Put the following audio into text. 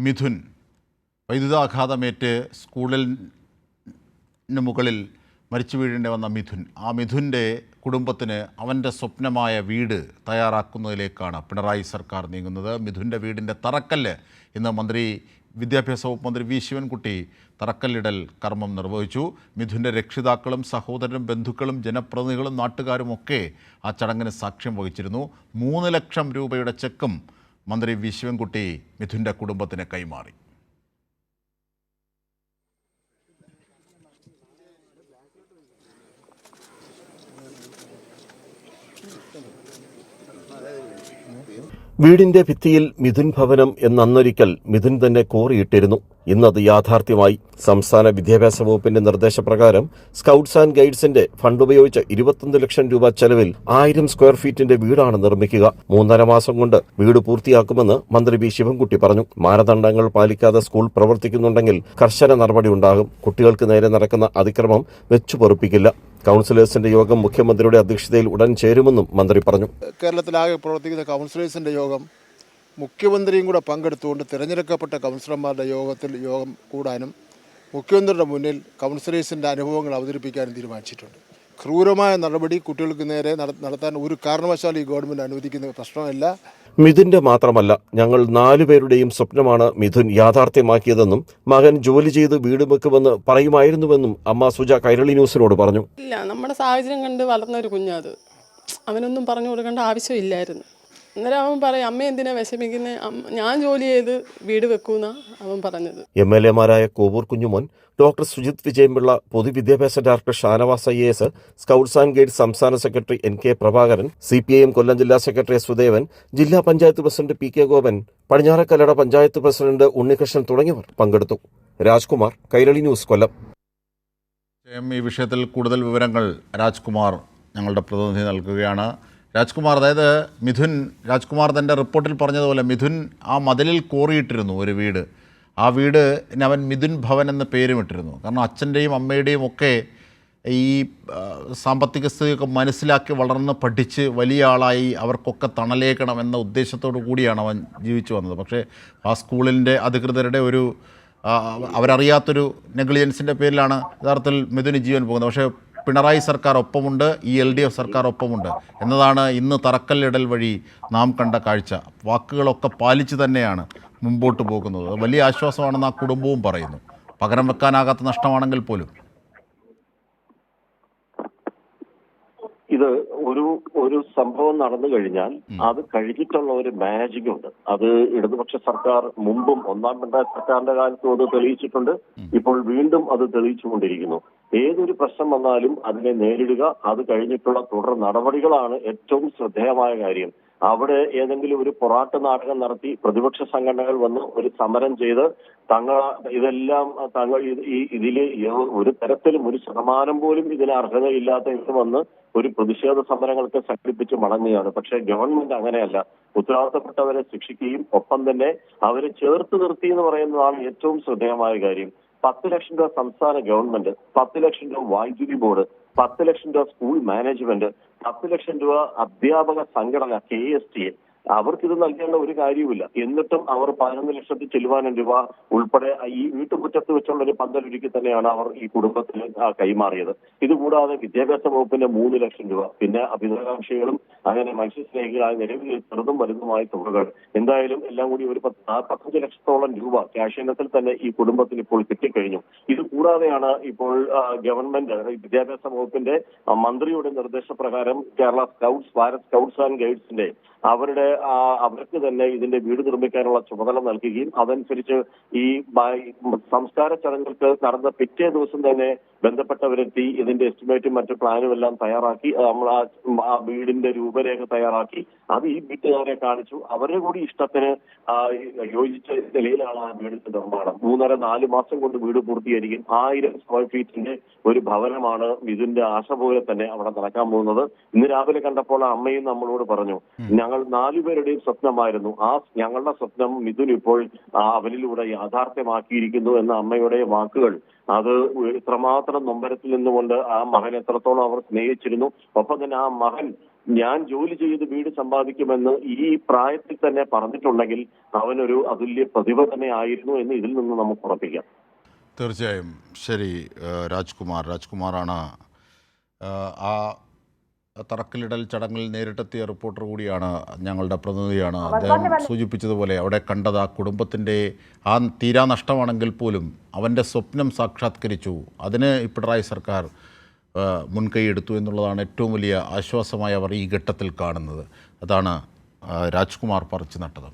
മിഥുൻ. വൈദ്യുതാഘാതമേറ്റ് സ്കൂളിന് മുകളിൽ മരിച്ചു വീഴേണ്ടി വന്ന മിഥുൻ. ആ മിഥുന്റെ കുടുംബത്തിന് അവന്റെ സ്വപ്നമായ വീട് തയ്യാറാക്കുന്നതിലേക്കാണ് പിണറായി സർക്കാർ നീങ്ങുന്നത്. മിഥുന്റെ വീടിന്റെ തറക്കല്ല് ഇന്ന് മന്ത്രി വിദ്യാഭ്യാസ വകുപ്പ് മന്ത്രി വി. ശിവൻകുട്ടി തറക്കല്ലിടൽ കർമ്മം നിർവഹിച്ചു. മിഥുന്റെ രക്ഷിതാക്കളും സഹോദരനും ബന്ധുക്കളും ജനപ്രതിനിധികളും നാട്ടുകാരും ഒക്കെ ആ ചടങ്ങിന് സാക്ഷ്യം വഹിച്ചിരുന്നു. മൂന്ന് ലക്ഷം രൂപയുടെ ചെക്കും മന്ത്രി വി ശിവൻകുട്ടി മിഥുന്റെ കുടുംബത്തിന് കൈമാറി. വീടിന്റെ ഭിത്തിയിൽ മിഥുൻ ഭവനം എന്നന്നൊരിക്കൽ മിഥുൻ തന്നെ കോറിയിട്ടിരുന്നു. ഇന്നത് യാഥാർത്ഥ്യമായി. സംസ്ഥാന വിദ്യാഭ്യാസ വകുപ്പിന്റെ നിർദ്ദേശപ്രകാരം സ്കൗട്ട്സ് ആൻഡ് ഗൈഡ്സിന്റെ ഫണ്ട് ഉപയോഗിച്ച് ഇരുപത്തൊന്ന് ലക്ഷം രൂപ ചെലവിൽ ആയിരം സ്ക്വയർ ഫീറ്റിന്റെ വീടാണ് നിർമ്മിക്കുക. മൂന്നര മാസം കൊണ്ട് വീട് പൂർത്തിയാക്കുമെന്ന് മന്ത്രി വി. ശിവൻകുട്ടി പറഞ്ഞു. മാനദണ്ഡങ്ങൾ പാലിക്കാതെ സ്കൂൾ പ്രവർത്തിക്കുന്നുണ്ടെങ്കിൽ കർശന നടപടി ഉണ്ടാകും. കുട്ടികൾക്ക് നേരെ നടക്കുന്ന അതിക്രമം വെച്ചുപൊറുപ്പിക്കില്ല കൌൺസിലേഴ്സിന്റെ യോഗം മുഖ്യമന്ത്രിയുടെ അധ്യക്ഷതയിൽ ഉടൻ ചേരുമെന്നും മന്ത്രി പറഞ്ഞു. കേരളത്തിലാകെ പ്രവർത്തിക്കുന്ന കൗൺസിലേഴ്സിന്റെ യോഗം മുഖ്യമന്ത്രിയും കൂടെ പങ്കെടുത്തുകൊണ്ട് തിരഞ്ഞെടുക്കപ്പെട്ട കൗൺസിലർമാരുടെ യോഗത്തിൽ യോഗം കൂടാനും മുഖ്യമന്ത്രിയുടെ മുന്നിൽ കൗൺസിലേഴ്സിന്റെ അനുഭവങ്ങൾ അവതരിപ്പിക്കാനും തീരുമാനിച്ചിട്ടുണ്ട്. ക്രൂരമായ നടപടി കുട്ടികൾക്ക് നേരെ നട- നടത്താൻ ഒരു കാരണവശാൽ ഈ ഗവൺമെന്റ് അനുവദിക്കുന്ന പ്രശ്നമല്ല. മിഥുന്റെ മാത്രമല്ല ഞങ്ങൾ നാലുപേരുടെയും സ്വപ്നമാണ് മിഥുൻ യാഥാർത്ഥ്യമാക്കിയതെന്നും മകൻ ജോലി ചെയ്ത് വീട് വെക്കുമെന്ന് പറയുമായിരുന്നുവെന്നും അമ്മ സുജ കൈരളി ന്യൂസിനോട് പറഞ്ഞു. ഇല്ല നമ്മുടെ സാഹചര്യം കണ്ട് വളർന്ന ഒരു കുഞ്ഞത് അവനൊന്നും പറഞ്ഞു കൊടുക്കേണ്ട ആവശ്യമില്ലായിരുന്നു. അന്നേരം അവൻ പറയും അമ്മ എന്തിനാ വിഷമിക്കുന്നത് ഞാൻ ജോലി ചെയ്ത് വീട് വെക്കൂന്നാ അവൻ പറഞ്ഞത്. എം എൽ എമാരായ കോവൂർ കുഞ്ഞുമോൻ ഡോക്ടർ സുജിത് വിജയൻപിള്ള പൊതുവിദ്യാഭ്യാസ director Shanavas I S scouts and guide സംസ്ഥാന secretary N K Prabhakaran C P I M Kollam ജില്ലാ സെക്രട്ടറി എസ് സുദേവൻ ജില്ലാ panchayat president P K Gopan Padinjarekallada panchayat president Unnikrishnan തുടങ്ങിയവർ പങ്കെടുത്തു. രാജ്കുമാർ കൈരളി ന്യൂസ് കൊല്ലം. ഈ വിഷയത്തിൽ കൂടുതൽ വിവരങ്ങൾ രാജ്കുമാർ ഞങ്ങളുടെ പ്രതിനിധി നൽകുകയാണ്. രാജ്കുമാർ അതായത് മിഥുൻ രാജ്കുമാർ തന്റെ റിപ്പോർട്ടിൽ പറഞ്ഞതുപോലെ മിഥുൻ ആ മതിലിൽ കോറിയിട്ടിരുന്നു ഒരു വീട്. ആ വീട് അവൻ മിഥുൻ ഭവൻ എന്ന പേരുമിട്ടിരുന്നു കാരണം അച്ഛന്റെയും അമ്മയുടെയും ഒക്കെ ഈ സാമ്പത്തിക സ്ഥിതിയൊക്കെ മനസ്സിലാക്കി വളർന്ന് പഠിച്ച് വലിയ ആളായി അവർക്കൊക്കെ തണലേക്കണം എന്ന ഉദ്ദേശത്തോടു കൂടിയാണ് അവൻ ജീവിച്ചു വന്നത്. പക്ഷേ ആ സ്കൂളിന്റെ അധികൃതരുടെ ഒരു അവരറിയാത്തൊരു നെഗ്ലിജൻസിന്റെ പേരിലാണ് യഥാർത്ഥത്തിൽ മിഥുന് ജീവൻ പോകുന്നത്. പക്ഷേ പിണറായി സർക്കാർ ഒപ്പമുണ്ട് ഈ എൽ ഡി എഫ് സർക്കാർ ഒപ്പമുണ്ട് എന്നതാണ് ഇന്ന് തറക്കല്ലിടൽ വഴി നാം കണ്ട കാഴ്ച. വാക്കുകളൊക്കെ പാലിച്ച് തന്നെയാണ് മുമ്പോട്ട് പോകുന്നത്. വലിയ ആശ്വാസമാണെന്ന് ആ കുടുംബവും പറയുന്നു. പകരം വെക്കാനാകാത്ത നഷ്ടമാണെങ്കിൽ പോലും. ഇത് ഒരു ഒരു സംഭവം നടന്നു കഴിഞ്ഞാൽ അത് കഴിഞ്ഞിട്ടുള്ള ഒരു മാനേജിംഗ് ഉണ്ട്. അത് ഇടതുപക്ഷ സർക്കാർ മുമ്പും ഒന്നാം പിണറായി സർക്കാരിന്റെ കാലത്തും അത് തെളിയിച്ചിട്ടുണ്ട്. ഇപ്പോൾ വീണ്ടും അത് തെളിയിച്ചുകൊണ്ടിരിക്കുന്നു. ഏതൊരു പ്രശ്നം വന്നാലും അതിനെ നേരിടുക അത് കഴിഞ്ഞിട്ടുള്ള തുടർ നടപടികളാണ് ഏറ്റവും ശ്രദ്ധേയമായ കാര്യം. അവിടെ ഏതെങ്കിലും ഒരു പൊറാട്ട് നാടകം നടത്തി പ്രതിപക്ഷ സംഘടനകൾ വന്ന് ഒരു സമരം ചെയ്ത് തങ്ങൾ ഇതെല്ലാം തങ്ങൾ ഈ ഇതിൽ ഒരു തരത്തിലും ഒരു ശതമാനം പോലും ഇതിന് അർഹതയില്ലാത്ത ഇത് വന്ന് ഒരു പ്രതിഷേധ സമരങ്ങൾക്ക് സംഘടിപ്പിച്ച് മടങ്ങുകയാണ്. പക്ഷെ ഗവൺമെന്റ് അങ്ങനെയല്ല. ഉത്തരവാദിത്തപ്പെട്ടവരെ ശിക്ഷിക്കുകയും ഒപ്പം തന്നെ അവരെ ചേർത്ത് നിർത്തി എന്ന് പറയുന്നതാണ് ഏറ്റവും ശ്രദ്ധേയമായ കാര്യം. പത്ത് ലക്ഷം രൂപ സംസ്ഥാന ഗവൺമെന്റ് പത്ത് ലക്ഷം രൂപ വൈദ്യുതി ബോർഡ് പത്ത് ലക്ഷം രൂപ സ്കൂൾ മാനേജ്മെന്റ് പത്ത് ലക്ഷം രൂപ അധ്യാപക സംഘടന കെ എസ് ടി എ അവർക്ക് ഇത് നൽകേണ്ട ഒരു കാര്യവുമില്ല. എന്നിട്ടും അവർ പതിനൊന്ന് ലക്ഷത്തി ചെല്ലുവാനും രൂപ ഉൾപ്പെടെ ഈ വീട്ടുമുറ്റത്ത് വെച്ചുള്ള ഒരു പന്തലൊരുക്കി തന്നെയാണ് അവർ ഈ കുടുംബത്തിൽ കൈമാറിയത്. ഇതുകൂടാതെ വിദ്യാഭ്യാസ വകുപ്പിന്റെ മൂന്ന് ലക്ഷം രൂപ പിന്നെ അഭിനകാംക്ഷികളും അങ്ങനെ മത്സ്യസ്നേഹികളായ നിലവിൽ ചെറുതും വലുതുമായ തുകകൾ. എന്തായാലും എല്ലാം കൂടി ഒരു പത്ത് നാൽപ്പത്തഞ്ച് ലക്ഷത്തോളം രൂപ ക്യാഷ് ഇനത്തിൽ തന്നെ ഈ കുടുംബത്തിന് ഇപ്പോൾ കിട്ടിക്കഴിഞ്ഞു. ഇത് കൂടാതെയാണ് ഇപ്പോൾ ഗവൺമെന്റ് വിദ്യാഭ്യാസ വകുപ്പിന്റെ മന്ത്രിയുടെ നിർദ്ദേശപ്രകാരം Kerala scouts Bharat scouts and ഗൈഡ്സിന്റെ അവരുടെ അവർക്ക് തന്നെ ഇതിന്റെ വീട് നിർമ്മിക്കാനുള്ള ചുമതല നൽകുകയും അതനുസരിച്ച് ഈ സംസ്കാര ചടങ്ങുകൾക്ക് നടന്ന പിറ്റേ ദിവസം തന്നെ ബന്ധപ്പെട്ടവരെത്തി ഇതിന്റെ എസ്റ്റിമേറ്റും മറ്റു പ്ലാനും എല്ലാം തയ്യാറാക്കി നമ്മൾ ആ വീടിന്റെ രൂപരേഖ തയ്യാറാക്കി. അത് ഈ വീട്ടുകാരെ കാണിച്ചു. അവരുടെ കൂടി ഇഷ്ടത്തിന് യോജിച്ച നിലയിലാണ് ആ വീടിന്റെ നിർമ്മാണം. മൂന്നര നാല് മാസം കൊണ്ട് വീട് പൂർത്തീകരിക്കും. ആയിരം സ്ക്വയർ ഫീറ്റിന്റെ ഒരു ഭവനമാണ് ഇതിന്റെ ആശ പോലെ തന്നെ അവിടെ നടക്കാൻ പോകുന്നത്. ഇന്ന് രാവിലെ കണ്ടപ്പോൾ അമ്മയും നമ്മളോട് പറഞ്ഞു ഞങ്ങൾ നാലുപേരുടെയും സ്വപ്നമായിരുന്നു. ആ ഞങ്ങളുടെ സ്വപ്നം മിഥുൻ ഇപ്പോൾ അവനിലൂടെ യാഥാർത്ഥ്യമാക്കിയിരിക്കുന്നു എന്ന അമ്മയുടെ വാക്കുകൾ. അത് ഇത്രമാത്രം നൊമ്പരത്തിൽ നിന്നുകൊണ്ട് ആ മകൻ എത്രത്തോളം അവർ സ്നേഹിച്ചിരുന്നു. ഒപ്പം തന്നെ ആ മകൻ ഞാൻ ജോലി ചെയ്ത് വീട് സമ്പാദിക്കുമെന്ന് ഈ പ്രായത്തിൽ തന്നെ പറഞ്ഞിട്ടുണ്ടെങ്കിൽ അവനൊരു അതുല്യ പ്രതിഭ തന്നെ ആയിരുന്നു എന്ന് ഇതിൽ നിന്ന് നമുക്ക് ഉറപ്പിക്കാം. തീർച്ചയായും. ശരി രാജ്കുമാർ. രാജ്കുമാറാണ് ആ തറക്കല്ലിടൽ ചടങ്ങിൽ നേരിട്ടെത്തിയ റിപ്പോർട്ടർ കൂടിയാണ് ഞങ്ങളുടെ പ്രതിനിധിയാണ്. അദ്ദേഹം സൂചിപ്പിച്ചതുപോലെ അവിടെ കണ്ടത് ആ കുടുംബത്തിന്റെ ആ തീരാ നഷ്ടമാണെങ്കിൽ പോലും അവന്റെ സ്വപ്നം സാക്ഷാത്കരിച്ചു. അതിന് പിണറായി സർക്കാർ ഏഹ് മുൻകൈ എടുത്തു എന്നുള്ളതാണ് ഏറ്റവും വലിയ ആശ്വാസമായി അവർ ഈ ഘട്ടത്തിൽ കാണുന്നത്. അതാണ് രാജ്കുമാർ പറിച്ചു നട്ടത്.